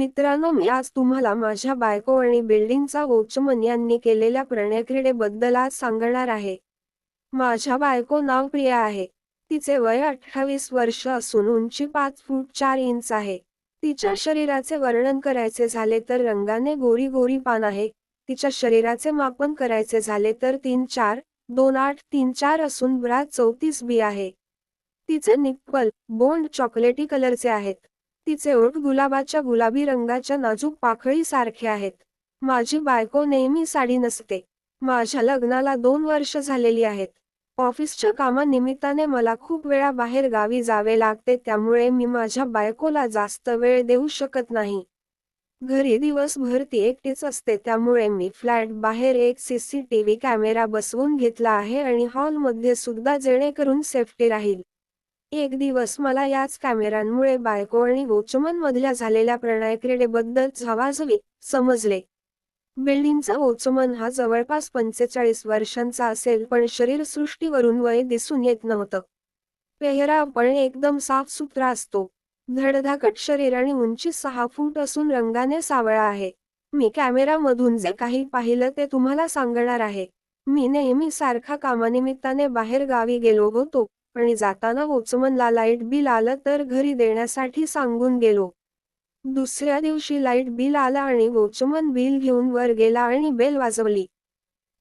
मित्रांनो मी आज तुम्हाला माझ्या बायको आणि बिल्डिंगचा वोचमन यांनी केलेल्या प्रणयक्रीडेबद्दल आज सांगणार आहे. माझ्या बायको नाव प्रिया आहे. तिचे वय अठ्ठावीस वर्ष असून उंची पाच फूट चार इंच आहे. तिच्या शरीराचे वर्णन करायचे झाले तर रंगाने गोरी गोरी पान आहे. तिच्या शरीराचे मापन करायचे झाले तर तीन चार दोन आठ तीन चार असून ब्रा चौतीस बी आहे. तिचे निप्पल बोंड चॉकलेटी कलरचे आहेत. तिचे ओठ गुलाबाच्या गुलाबी रंगाच्या नाजूक पाखळीसारखे आहेत. माझी बायको नेहमी साडी नसते. माझ्या लग्नाला दोन वर्ष झालेली आहेत. ऑफिसच्या कामानिमित्ताने मला खूप वेळा बाहेर गावी जावे लागते त्यामुळे मी माझ्या बायकोला जास्त वेळ देऊ शकत नाही. घरी दिवसभर ती एकटीच असते त्यामुळे मी फ्लॅट बाहेर एक सीसीटीव्ही कॅमेरा बसवून घेतला आहे आणि हॉलमध्ये सुद्धा जेणेकरून सेफ्टी राहील. एक दिवस मला याच कॅमेऱ्यांमुळे बायको आणि वॉचमन मधल्या झालेल्या प्रणयक्रीडेबद्दल झवाझवी समजले. बिल्डिंगचा वॉचमन हा जवळपास पंचेचाळीस वर्षांचा असेल पण शरीरसृष्टीवरून वय दिसून येत नव्हतं. पेहरा पण एकदम साफसुथरा असतो. धडधाकट शरीर आणि उंची सहा फूट असून रंगाने सावळा आहे. मी कॅमेरामधून जे काही पाहिलं ते तुम्हाला सांगणार आहे. मी नेहमी सारखा कामानिमित्ताने बाहेर गावी गेलो होतो. आणि जाताना ओचमनला लाइट बिल आलं तर घरी देण्यासाठी सांगून गेलो. दुसऱ्या दिवशी लाइट बिल आला आणि वोचमन बिल घेऊन वर गेला आणि बेल वाजवली.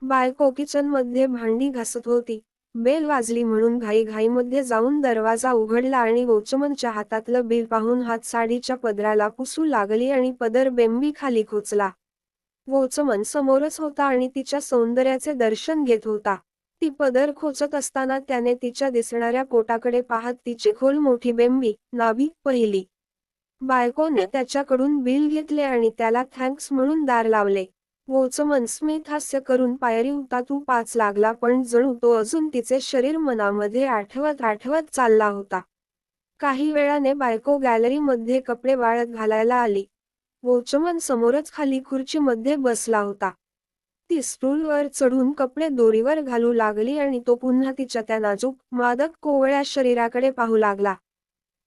बायको किचनमध्ये भांडी घासत होती. बेल वाजली म्हणून घाई घाईमध्ये जाऊन दरवाजा उघडला आणि वोचमनच्या हातातलं बिल पाहून हात साडीच्या पदराला पुसू लागली आणि पदर बेंबी खाली खोचला. वोचमन समोरच होता आणि तिच्या सौंदर्याचे दर्शन घेत होता. ती पदर खोचत असताना त्याने तिच्या दिसणाऱ्या पोटाकडे पाहत तिची खोल मोठी बेंबी नाभी पहिली. बायकोने त्याच्याकडून बिल घेतले आणि त्याला थँक्स म्हणून दार लावले. वोचमन स्मिथ हास्य करून पायरी उतातू पाच लागला पण जणू तो अजून तिचे शरीर मनामध्ये आठवत आठवत चालला होता. काही वेळाने बायको गॅलरीमध्ये कपडे वाळत घालायला आली. वोचमन समोरच खाली खुर्चीमध्ये बसला होता. ती स्टूलवर चढून कपडे दोरीवर घालू लागली आणि तो पुन्हा तिच्या त्या नाजूक मादक कोवळ्या शरीराकडे पाहू लागला.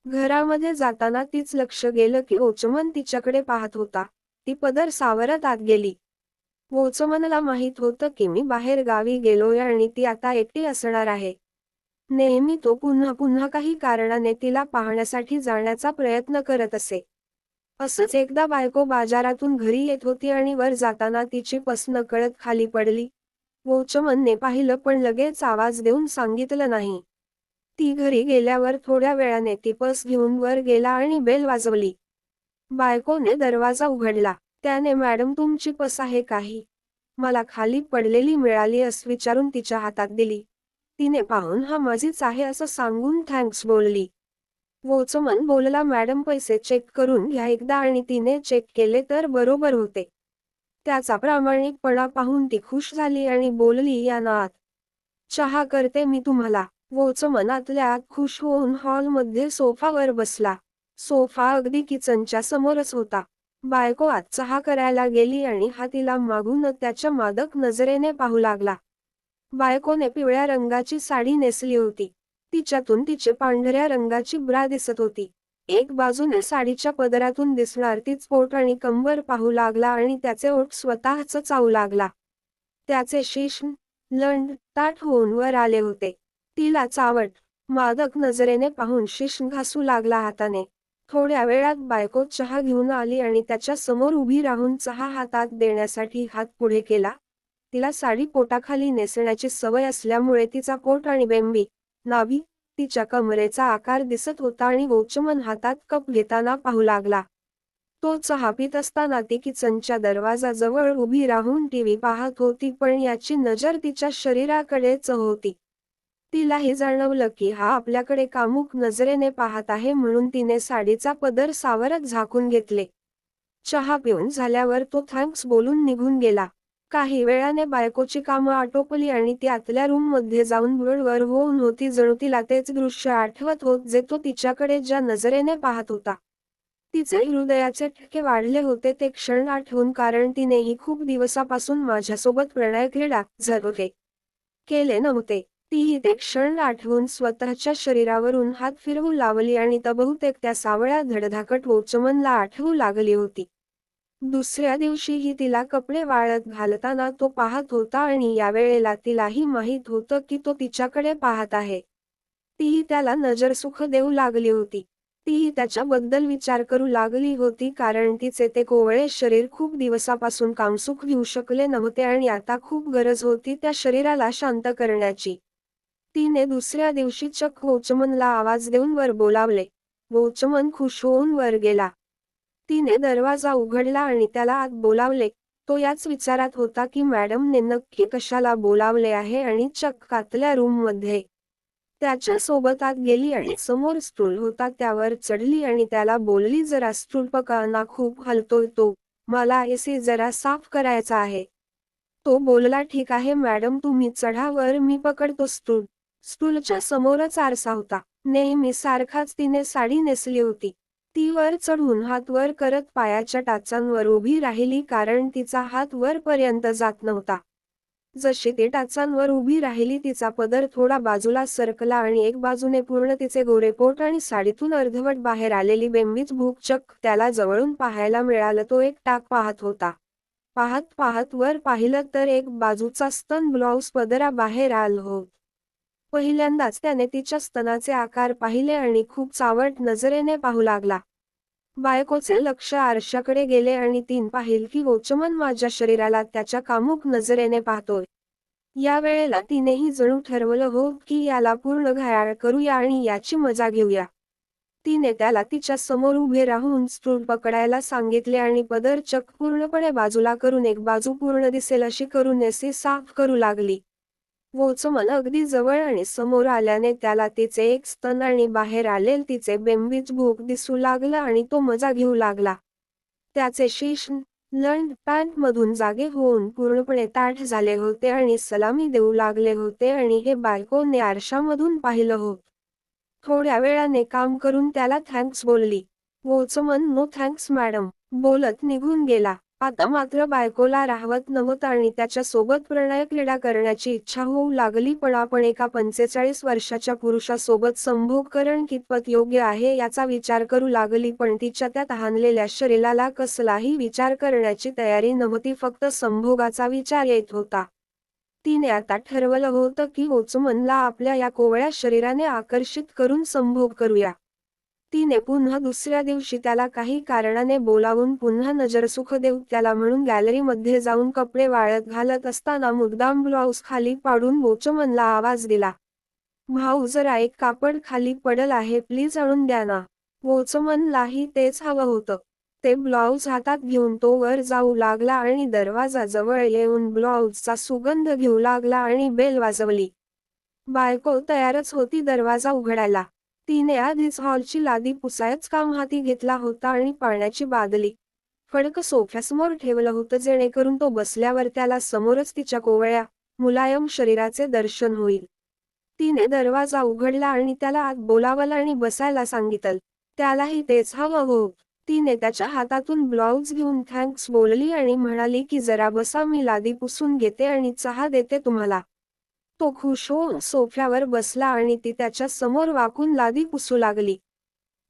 घरामध्ये जाताना तीच लक्ष गेलं की ओचमन तिच्याकडे पाहत होता. ती पदर सावरत आत गेली. ओचमनला माहीत होतं की मी बाहेर गावी गेलोय आणि ती आता एकटी असणार आहे. नेहमी तो पुन्हा पुन्हा काही कारणाने तिला पाहण्यासाठी जाण्याचा प्रयत्न करत असे. असंच एकदा बायको बाजारातून घरी येत होती आणि वर जाताना तिची पस नकळत खाली पडली. वोचमनने पाहिलं पण लगेच आवाज देऊन सांगितलं नाही. ती घरी गेल्यावर थोड्या वेळाने ती पस घेऊन वर गेला आणि बेल वाजवली. बायकोने दरवाजा उघडला. त्याने मॅडम तुमची पस आहे काही? मला खाली पडलेली मिळाली असं विचारून तिच्या हातात दिली. तिने पाहून हा माझीच आहे असं सांगून थँक्स बोलली. वोचमन बोलला मॅडम पैसे चेक करून घ्या एकदा. आणि तिने चेक केले तर बरोबर होते. त्याचा प्रामाणिकपणा पाहून ती खुश झाली आणि बोलली या नात चहा करते मी तुम्हाला. वोचमनातल्या खुश होऊन हॉलमध्ये सोफावर बसला. सोफा अगदी किचनच्या समोरच होता. बायको आत चहा करायला गेली आणि हा तिला मागून त्याच्या मादक नजरेने पाहू लागला. बायकोने पिवळ्या रंगाची साडी नेसली होती. तिच्यातून तिचे पांढऱ्या रंगाची ब्रा दिसत होती. एक बाजूने साडीच्या पदरातून दिसणार तीच पोट आणि कंबर पाहू लागला आणि त्याचे ओठ स्वतःच चावू लागला. त्याचे शीश लंड ताट होऊन वर आले होते. तिला चावट मादक नजरेने पाहून शिश घासू लागला हाताने. थोड्या वेळात बायको चहा घेऊन आली आणि त्याच्यासमोर उभी राहून चहा हातात देण्यासाठी हात पुढे केला. तिला साडी पोटाखाली नेसण्याची सवय असल्यामुळे तिचा कोट आणि बेंबी नावी तिच्या कमरेचा आकार दिसत होता आणि वोचमन हातात कप घेताना पाहू लागला. तो चहा पित असताना ती किचनच्या दरवाजाजवळ उभी राहून टीव्ही पाहत होती पण याची नजर तिच्या शरीराकडेच होती. तिलाही जाणवलं की हा आपल्याकडे कामुक नजरेने पाहत आहे म्हणून तिने साडीचा पदर सावरत झाकून घेतले. चहा पिऊन झाल्यावर तो थँक्स बोलून निघून गेला. काही वेळाने बायकोची कामं आटोपली आणि ती आतल्या रूममध्ये जाऊन वर होऊन होती जणू तिला तेच दृश्य आठवत होत जे तो तिच्याकडे ज्या नजरेने पाहत होता. तिचे हृदयाचे ठके वाढले होते ते क्षण आठवून कारण तिनेही खूप दिवसापासून माझ्यासोबत प्रणय क्रीडा झरवले केले नव्हते. तीही ते क्षण आठवून स्वतःच्या शरीरावरून हात फिरवू लावली आणि त बहुतेक त्या सावळ्या धडधाकट वोचमनला आठवू लागली होती. दुसऱ्या दिवशीही तिला कपडे वाळत घालताना तो पाहत होता आणि यावेळेला तिलाही माहीत होतं की तो तिच्याकडे पाहत आहे. तीही त्याला नजरसुख देऊ लागली होती. तीही त्याच्याबद्दल विचार करू लागली होती कारण तिचे ते कोवळे शरीर खूप दिवसापासून कामसुख घेऊ शकले नव्हते आणि आता खूप गरज होती त्या शरीराला शांत करण्याची. तिने दुसऱ्या दिवशी चक वोचमनला आवाज देऊन वर बोलावले. वोचमन खुश होऊन वर गेला. तिने दरवाजा उघडला आणि त्याला आत बोलावले. तो याच विचारात होता की मॅडमने नक्की कशाला बोलावले आहे आणि चक्क आतल्या रूममध्ये. त्याच्या सोबत आत गेली आणि समोर स्टूल होता त्यावर चढली आणि त्याला बोलली जरा स्टूल पकाना खूप हलतोय तो. मला एसी जरा साफ करायचा आहे. तो बोलला ठीक आहे मॅडम तुम्ही चढावर मी पकडतो स्टूल. स्टूलच्या समोरच आरसा होता. नेहमी सारखाच तिने साडी नेसली होती. ती वर चढून हात वर करत पायाच्या टाचांवर उभी राहिली कारण तिचा हात वरपर्यंत जात नव्हता. जशी ती टाचांवर उभी राहिली तिचा पदर थोडा बाजूला सरकला आणि एक बाजूने पूर्ण तिचे गोरेपोट आणि साडीतून अर्धवट बाहेर आलेली बेंबीच भूकचक त्याला जवळून पाहायला मिळालं तो एक टाक पाहत होता. पाहत पाहत वर पाहिलं तर एक बाजूचा स्तन ब्लाऊज पदरा बाहेर आल होत. पहिल्यांदाच त्याने तिच्या स्तनाचे आकार पाहिले आणि खूप चावट नजरेने पाहू लागला. बायकोचे लक्ष आरशाकडे गेले आणि तीन पाहिल की वोचमन माझ्या शरीराला त्याच्या कामुक नजरेने पाहतोय. या वेळेला तिनेही जणू ठरवलं हो की याला पूर्ण घायाळ करूया आणि याची मजा घेऊया. तिने त्याला तिच्या समोर उभे राहून स्टूल पकडायला सांगितले आणि पदर चक पूर्णपणे बाजूला करून एक बाजू पूर्ण दिसेल अशी करून एसी साफ करू लागली. वोचमन अगदी जवळ आणि समोर आल्याने त्याला तिचे एक स्तन आणि बाहेर आलेल तिचे बेंबीच भूक दिसू लागलं आणि तो मजा घेऊ लागला. त्याचे शीश लंड पॅन्ट मधून जागे होऊन पूर्णपणे ताठ झाले होते आणि सलामी देऊ लागले होते आणि हे बायकोने आरशामधून पाहिलं होत थोड्या वेळाने काम करून त्याला थँक्स बोलली. वोचमन नो थँक्स मॅडम बोलत निघून गेला. आता मात्र बायकोला राहवत नव्हतं आणि त्याच्या सोबत प्रणय क्रीडा करण्याची इच्छा होऊ लागली पण आपण एका पंचेचाळीस वर्षाच्या पुरुषासोबत संभोग करण कितपत योग्य आहे याचा विचार करू लागली पण तिच्या त्या तहानलेल्या शरीराला कसलाही विचार करण्याची तयारी नव्हती फक्त संभोगाचा विचार येत होता. तिने आता ठरवलं होतं की ओचमनला आपल्या या कोवळ्या शरीराने आकर्षित करून संभोग करूया. तिने पुन्हा दुसऱ्या दिवशी त्याला काही कारणाने बोलावून पुन्हा नजर देऊ त्याला म्हणून गॅलरीमध्ये जाऊन कपडे वाळत घालत असताना मुद्दाम ब्लाऊज खाली पाडून बोचमनला आवाज दिला. भाऊ जरा एक कापड खाली पडल आहे प्लीज आणून द्या ना. बोचमनलाही तेच हवं होतं. ते ब्लाऊज हातात घेऊन तो वर जाऊ लागला आणि दरवाजा जवळ येऊन ब्लाऊजचा सुगंध घेऊ लागला आणि बेल वाजवली. बायको तयारच होती दरवाजा उघडायला. तिने आधीच हॉलची लादी पुसायच काम हाती घेतला होता आणि पाण्याची बादली फडक सोफ्यासमोर ठेवलं होतं जेणेकरून तो बसल्यावर त्याला समोरच तिच्या कोवळ्या मुलायम शरीराचे दर्शन होईल. तिने दरवाजा उघडला आणि त्याला आत बोलावलं आणि बसायला सांगितलं. त्यालाही तेच हवं हो. तिने त्याच्या हातातून ब्लाऊज घेऊन थँक्स बोलली आणि म्हणाली की जरा बसा मी लादी पुसून घेते आणि चहा देते तुम्हाला. तो खुश होऊन सोफ्यावर बसला आणि ती त्याच्यासमोर वाकून लादी पुसू लागली.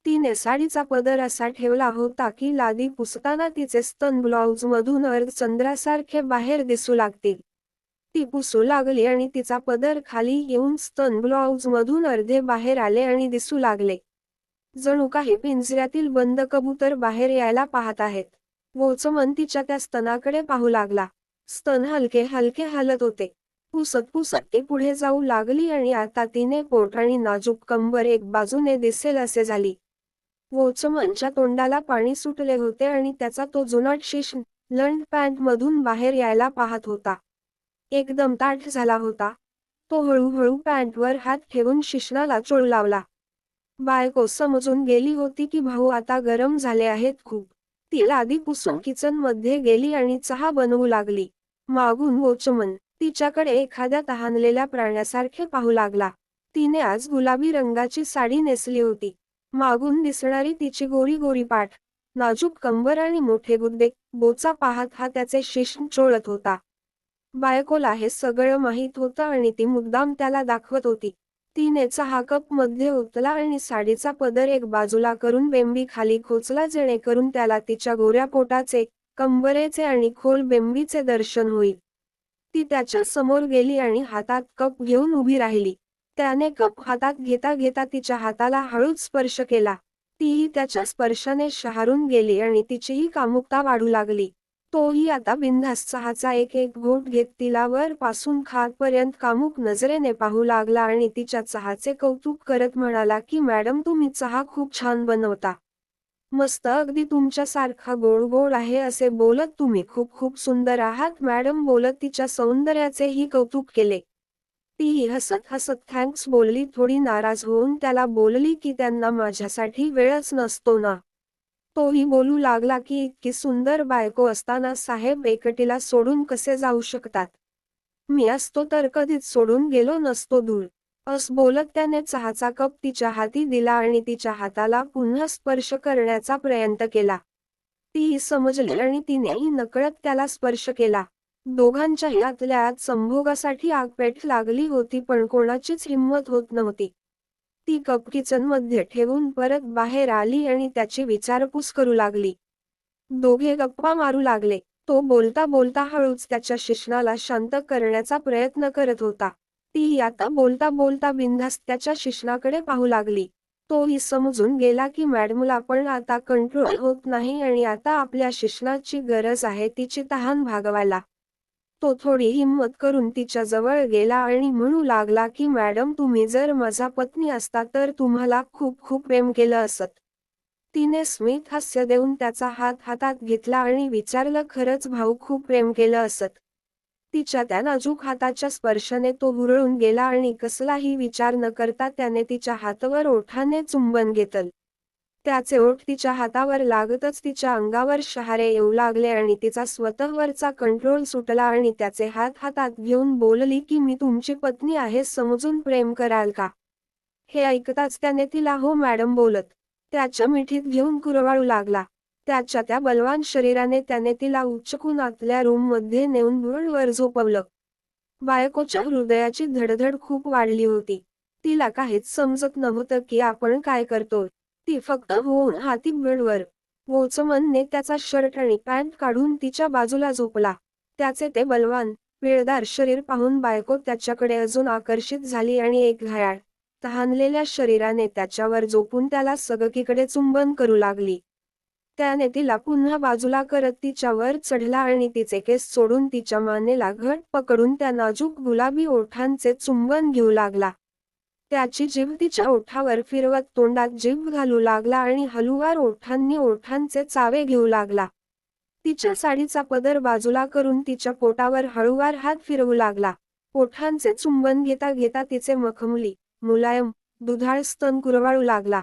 तिने साडीचा पदर असा ठेवला होता की लादी पुसताना तिचे स्तन ब्लाउज मधून अर्धचंद्रासारखे बाहेर दिसू लागतील ती पुसू लागली आणि तिचा पदर खाली येऊन स्तन ब्लाऊज मधून अर्धे बाहेर आले आणि दिसू लागले. जणू काही पिंजऱ्यातील बंद कबूतर बाहेर यायला पाहत आहेत. वोचमन तिच्या त्या स्तनाकडे पाहू लागला. स्तन हलके हलके हलत होते. फुसत फुसत ती पुढे जाऊ लागली आणि आता तिने पोट आणि नाजूक कंबर एक बाजूने दिसेल असे झाली. वोचमनच्या तोंडाला पाणी सुटले होते आणि त्याचा तो जुनाट शिश लंड पॅन्ट मधून बाहेर यायला पाहत होता. एकदम ताठ झाला होता. तो हळूहळू पॅन्टवर हात ठेवून शिशनाला चोळ लावला. बायको समजून गेली होती की भाऊ आता गरम झाले आहेत खूप. तिला आधी पुसून किचनमध्ये गेली आणि चहा बनवू लागली. मागून वोचमन तिच्याकडे एखाद्या तहानलेल्या प्राण्यासारखे पाहू लागला. तिने आज गुलाबी रंगाची साडी नेसली होती. मागून दिसणारी तिची गोरी गोरी पाठ नाजूक कंबर आणि मोठे गुद्दे बोचा पाहत हा त्याचे शिष्ण चोळत होता. बायकोला हे सगळं माहीत होतं आणि ती मुद्दाम त्याला दाखवत होती. तिने हा कपमध्ये ओतला आणि साडीचा पदर एक बाजूला करून बेंबी खाली खोचला जेणेकरून त्याला तिच्या गोऱ्या पोटाचे कंबरेचे आणि खोल बेंबीचे दर्शन होईल. ती त्याच्यासमोर गेली आणि हातात कप घेऊन उभी राहिली. त्याने कप हातात घेता घेता तिच्या हाताला हळूच स्पर्श केला. तीही त्याच्या स्पर्शाने शहारून गेली आणि तिचीही कामुकता वाढू लागली. तोही आता बिनधास चहाचा एक एक घोट घेत तिला वर पासून खातपर्यंत कामुक नजरेने पाहू लागला आणि तिच्या चहाचे कौतुक करत म्हणाला की मॅडम तुम्ही चहा खूप छान बनवता. मस्त अगदी तुमच्यासारखा गोड गोड आहे असे बोलत तुम्ही खूप खूप सुंदर आहात. मॅडम बोलत तिच्या सौंदर्याचेही कौतुक केले. तीही हसत हसत थँक्स बोलली. थोडी नाराज होऊन त्याला बोलली की त्यांना माझ्यासाठी वेळच नसतो ना. तोही बोलू लागला की इतकी सुंदर बायको असताना साहेब एकटीला सोडून कसे जाऊ शकतात? मी असतो तर कधीच सोडून गेलो नसतो दूर. अस बोलत त्याने चहाचा कप तिच्या हाती दिला आणि तिच्या हाताला पुन्हा स्पर्श करण्याचा प्रयत्न केला. तीही समजली आणि तिनेही नकळत त्याला स्पर्श केला. दोघांच्या यातल्या आत संभोगासाठी आगपेट लागली होती पण कोणाचीच हिंमत होत नव्हती. ती कप किचनमध्ये ठेवून परत बाहेर आली आणि त्याची विचारपूस करू लागली. दोघे गप्पा मारू लागले. तो बोलता बोलता हळूच त्याच्या शिष्णाला शांत करण्याचा प्रयत्न करत होता. तीही आता बोलता बोलता बिनधास्त त्याच्या शिश्नाकडे पाहू लागली. तोही समजून गेला की मॅडमला पण आता कंट्रोल होत नाही आणि आता आपल्या शिश्नाची गरज आहे तिची तहान भागवायला. तो थोडी हिंमत करून तिच्या जवळ गेला आणि म्हणू लागला की मॅडम तुम्ही जर माझा पत्नी असता तर तुम्हाला खूप खूप प्रेम केलं असत तिने स्मित हास्य देऊन त्याचा हात हातात घेतला आणि विचारलं खरंच भाऊ खूप प्रेम केलं असत. तिच्या त्या नाजूक हाताच्या स्पर्शाने तो हुरळून गेला आणि कसलाही विचार न करता त्याने तिच्या हातावर ओठाने चुंबन घेतल. त्याचे ओठ तिच्या हातावर लागतच तिच्या अंगावर शहारे येऊ लागले आणि तिचा स्वतःवरचा कंट्रोल सुटला आणि त्याचे हात हातात घेऊन बोलली की मी तुमची पत्नी आहे समजून प्रेम कराल का? हे ऐकताच त्याने तिला हो मॅडम बोलत त्याच्या मिठीत घेऊन कुरवाळू लागला. त्याच्या त्या बलवान शरीराने त्याने तिला उच्चकून आतल्या रूममध्ये नेऊन वर झोपवलं. बायकोच्या हृदयाची धडधड खूप वाढली होती. तिला काहीच समजत नव्हतं की आपण काय करतोय. ती फक्त होऊन हाती बेडवर वोचमनने त्याचा शर्ट आणि पॅन्ट काढून तिच्या बाजूला झोपला. त्याचे ते बलवान वेळदार शरीर पाहून बायको त्याच्याकडे अजून आकर्षित झाली आणि एक घायाळ तहानलेल्या शरीराने त्याच्यावर झोपून त्याला सगळीकडे चुंबन करू लागली. त्याने तिला पुन्हा बाजूला करत तिच्यावर चढला आणि तिचे केस सोडून तिच्या मानेला घट पकडून त्या नाजूक गुलाबी ओठांचे चुंबन घेऊ लागला. त्याची जीभ तिच्या ओठावर फिरवत तोंडात जीभ घालू लागला आणि हलुवार ओठांनी ओठांचे चावे घेऊ लागला. तिच्या साडीचा पदर बाजूला करून तिच्या पोटावर हळूवार हात फिरवू लागला. ओठांचे चुंबन घेता घेता तिचे मखमली मुलायम दुधाळ स्तन कुरवाळू लागला.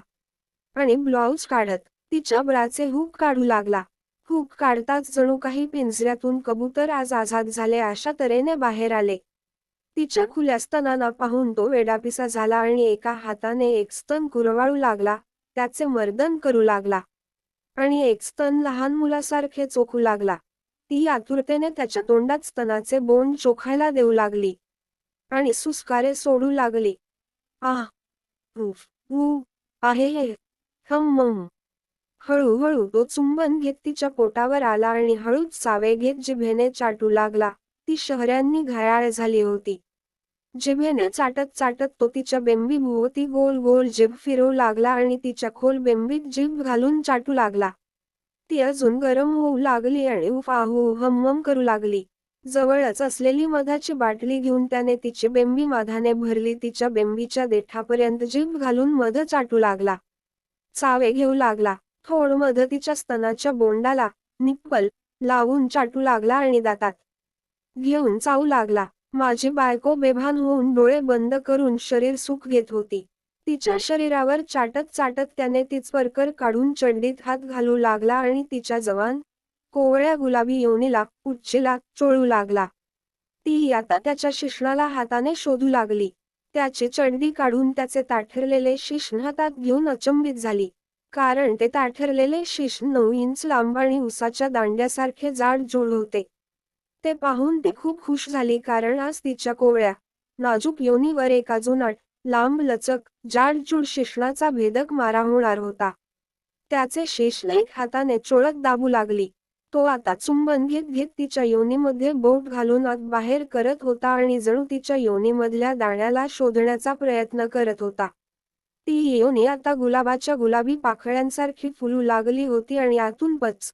आणि ब्लाऊज काढत तिच्या ब्राचे हुक काढू लागला. हुक काढताच जणू काही पिंजऱ्यातून कबूतर आज आझाद झाले अशा तऱ्हेने बाहेर आले. तिच्या खुल्या स्तनांना पाहून तो वेडापिसा झाला आणि एका हाताने एक स्तन कुरवाळू लागला त्याचे मर्दन करू लागला. आणि एक स्तन लहान मुलासारखे चोखू लागला. ती आतुरतेने त्याच्या तोंडात स्तनाचे बोंड चोखायला देऊ लागली. आणि सुस्कारे सोडू लागली. आह आहे हे. हम हळूहळू तो चुंबन घेत तिच्या पोटावर आला आणि हळूच सावे घेत जिभेने चाटू लागला. ती शहरांनी घायाळ झाली होती. जिभेने चाटत चाटत तो तिच्या बेंबी भोवती गोल गोल जिभ फिरवू लागला आणि तिच्या खोल बेंबीत जीभ घालून चाटू लागला. ती अजून गरम होऊ लागली आणि उफाहू हम्मम करू लागली. जवळच असलेली मधाची बाटली घेऊन त्याने तिची बेंबी माधाने भरली. तिच्या बेंबीच्या देठापर्यंत जीभ घालून मध चाटू लागला. चावे घेऊ लागला. थोड मध तिच्या स्तनाच्या बोंडाला निप्पल लावून चाटू लागला आणि दातात घेऊन चावू लागला. माझी बायको बेभान होऊन डोळे बंद करून शरीर सुख घेत होती. तिच्या शरीरावर चाटत चाटत त्याने तीच परकर काढून चंडीत हात घालू लागला आणि तिच्या जवान कोवळ्या गुलाबी योनीला उच्चेला चोळू लागला. तीही आता त्याच्या शिष्णाला हाताने शोधू लागली. त्याची चंडी काढून त्याचे ताठरलेले शिश्न हातात घेऊन अचंबित झाली. कारण ते ताठरलेले शीश नऊ इंच लांब आणि उसाच्या दांड्यासारखे जाड जोड होते. ते पाहून ती खूप खुश झाली कारण आज तिच्या कोवळ्या नाजूक योनीवर एक अजूनट लांब लचक जाडजूड शिश्नाचा भेदक मारा होणार होता. त्याचे शेष लैक हाताने चोळत दाबू लागली. तो आता चुंबन घेत घेत तिच्या योनीमध्ये बोट घालून आत बाहेर करत होता आणि जणू तिच्या योनीमधल्या दाण्याला शोधण्याचा प्रयत्न करत होता. ती योनी आता गुलाबाच्या गुलाबी पाखळ्यांसारखी फुलू लागली होती आणि आतून पच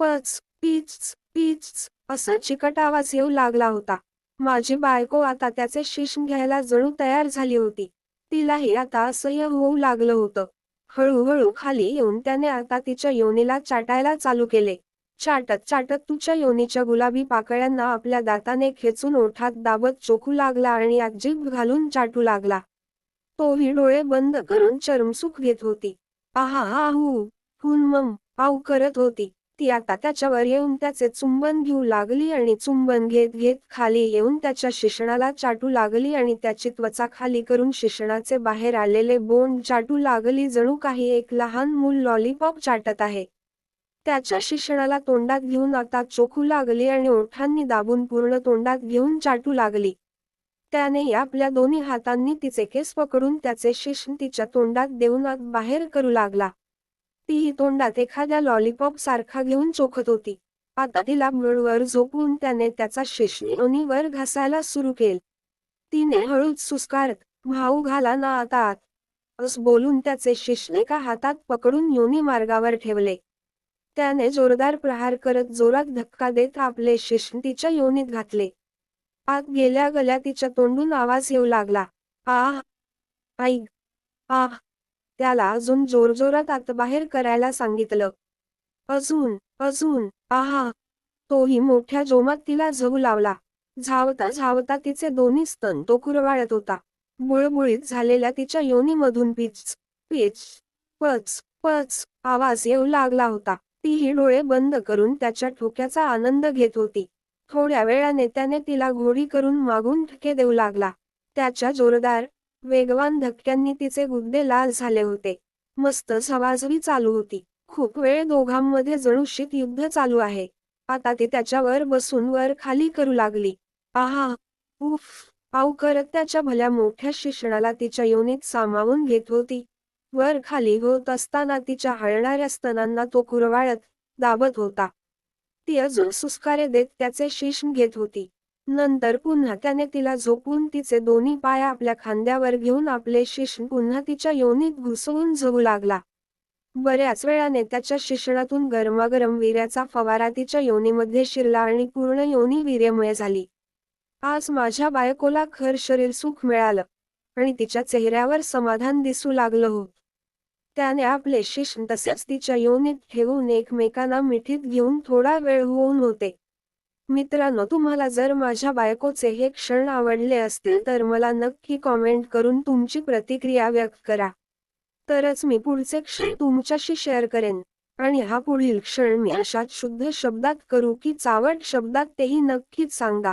पच पीच पीच असा चिकट आवाज येऊ लागला होता. माझी बायको आता त्याचे शिश घ्यायला जणू तयार झाली होती. तिलाही आता असह्य होऊ लागलं होतं. हळूहळू खाली येऊन त्याने आता तिच्या योनीला चाटायला चालू केले. चाटत चाटत तुझ्या योनीच्या गुलाबी पाकळ्यांना आपल्या दाताने खेचून ओठात दाबत चोखू लागला आणि आजीब जीभ घालून चाटू लागला. तोही डोळे बंद करून चरमसुख घेत होती. आहा आहू हुन मम आऊ करत होती. ती आता त्याच्यावर येऊन त्याचे चुंबन घेऊ लागली आणि चुंबन घेत घेत खाली येऊन त्याच्या शिशणाला चाटू लागली आणि त्याची त्वचा खाली करून शिशणाचे बाहेर आलेले बोंड चाटू लागली. जणू काही एक लहान मूल लॉलीपॉप चाटत आहे. त्याच्या शिक्षणाला तोंडात घेऊन आता चोखू लागली आणि ओठांनी दाबून पूर्ण तोंडात घेऊन चाटू लागली. त्याने आपल्या दोन्ही हातांनी तिचे केस पकडून त्याचे शिश तिच्या तोंडात देऊन आत बाहेर करू लागला. तीही तोंडात एखाद्या लॉलीपॉप सारखा घेऊन चोखत होती. आता तिला मृळवर झोपून त्याने त्याचा शिश्न वर घासायला सुरू केल. तिने हळूच सुस्कारत भाऊ घाला ना आता आत. अस बोलून त्याचे शिश्न एका हातात पकडून योनी मार्गावर ठेवले. त्याने जोरदार प्रहार करत जोरात धक्का देत आपले शिश्न तिच्या योनीत घातले. आत गेल्या गल्या तिच्या तोंडून आवाज येऊ लागला. आह आई आह त्याला अजून जोरजोरात आत बाहेर करायला सांगितलं. अजून अजून आहा तोही मोठ्या जोमात तिला झगू लावला. झावता झावता तिचे दोन्ही स्तन तो कुरवाळत होता. बुळबुळीत झालेल्या तिच्या योनीमधून पिच पिच पच पच आवाज येऊ लागला होता. तीही डोळे बंद करून त्याच्या ठोक्याचा आनंद घेत होती. थोड्या वेळाने त्याने तिला घोडी करून मागून धक्के देऊ लागला. त्याच्या जोरदार वेगवान धक्क्यांनी तिचे गुद्दे लाल झाले होते. मस्त सवाजवी चालू होती. खूप वेळ दोघांमध्ये जणूशीत युद्ध चालू आहे. आता ती त्याच्यावर बसून वर खाली करू लागली. आहा! उफ! पाऊ करत त्याच्या भल्या मोठ्या शिक्षणाला तिच्या योनीत सामावून घेत होती. वर खाली होत असताना तिच्या हळणाऱ्या स्तनांना तो कुरवाळत दाबत होता. ती अजून सुस्कारे देत त्याचे शिश्न घेत होती. नंतर पुन्हा त्याने तिला झोपून तिचे दोन्ही पाय आपल्या खांद्यावर घेऊन आपले शिश्न पुन्हा तिच्या योनीत घुसवून जगू लागला. बऱ्याच वेळाने त्याच्या शिक्षणातून गरमागरम विर्याचा फवारा तिच्या योनीमध्ये शिरला आणि पूर्ण योनी वीर्यमय झाली. आज माझ्या बायकोला खर शरीर सुख मिळालं आणि तिच्या चेहऱ्यावर समाधान दिसू लागलं होत त्याने आपले शिश्न तसेच तिच्या योनीत ठेवून एकमेकांना मिठीत घेऊन थोडा वेळ होऊन होते. मित्रांनो तुम्हाला जर माझ्या बायकोचे हे क्षण आवडले असतील तर मला नक्की कॉमेंट करून तुमची प्रतिक्रिया व्यक्त करा. तरच मी पुढचे क्षण तुमच्याशी शेअर करेन. आणि हा पुढील क्षण मी अशाच शुद्ध शब्दात करू की चावट शब्दात तेही नक्कीच सांगा.